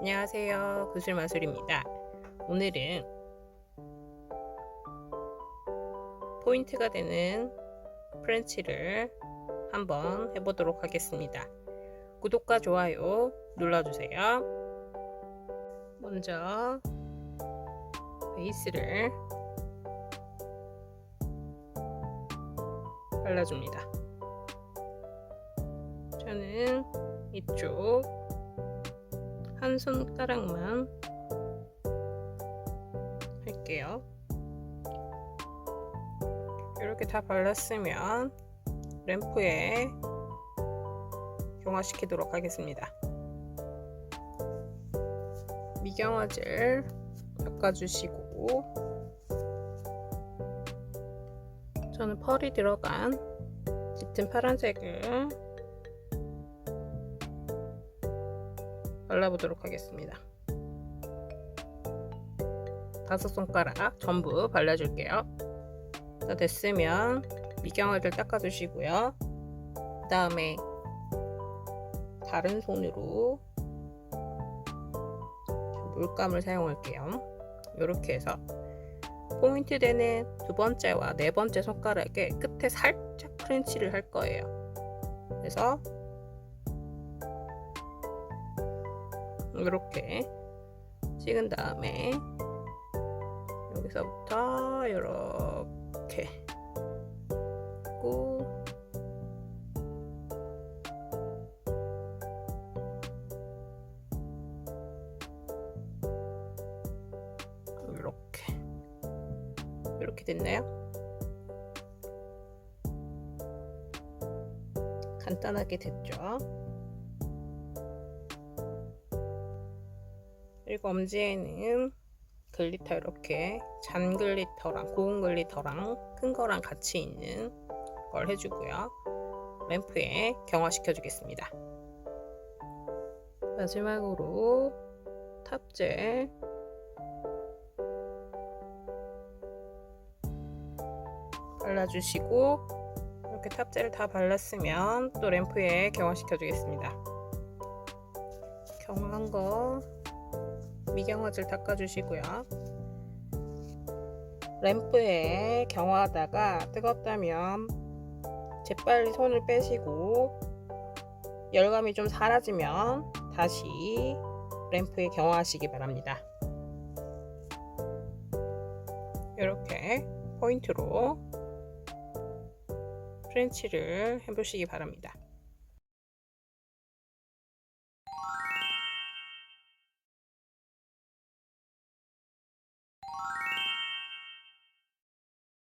안녕하세요. 구슬마술입니다. 오늘은 포인트가 되는 프렌치를 한번 해보도록 하겠습니다. 구독과 좋아요 눌러주세요. 먼저 베이스를 발라줍니다. 저는 이쪽 한 손가락만 할게요. 이렇게 다 발랐으면 램프에 경화시키도록 하겠습니다. 미경화젤 닦아주시고 저는 펄이 들어간 짙은 파란색을 발라보도록 하겠습니다. 다섯 손가락 전부 발라줄게요. 자, 됐으면 미경화를 닦아주시고요. 그 다음에 다른 손으로 물감을 사용할게요. 이렇게 해서 포인트 되는 두 번째와 네 번째 손가락에 끝에 살짝 프렌치를 할 거예요. 그래서 이렇게 찍은 다음에 여기서부터 이렇게 고 이렇게 이렇게 됐나요? 간단하게 됐죠? 그리고 엄지에는 글리터 이렇게 잔 글리터랑 고운 글리터랑 큰 거랑 같이 있는 걸 해주고요. 램프에 경화시켜 주겠습니다. 마지막으로 탑젤 발라주시고 이렇게 탑젤을 다 발랐으면 또 램프에 경화시켜 주겠습니다. 경화한 거 미경화질 닦아주시고요. 램프에 경화하다가 뜨겁다면 재빨리 손을 빼시고 열감이 좀 사라지면 다시 램프에 경화하시기 바랍니다. 이렇게 포인트로 프렌치를 해보시기 바랍니다.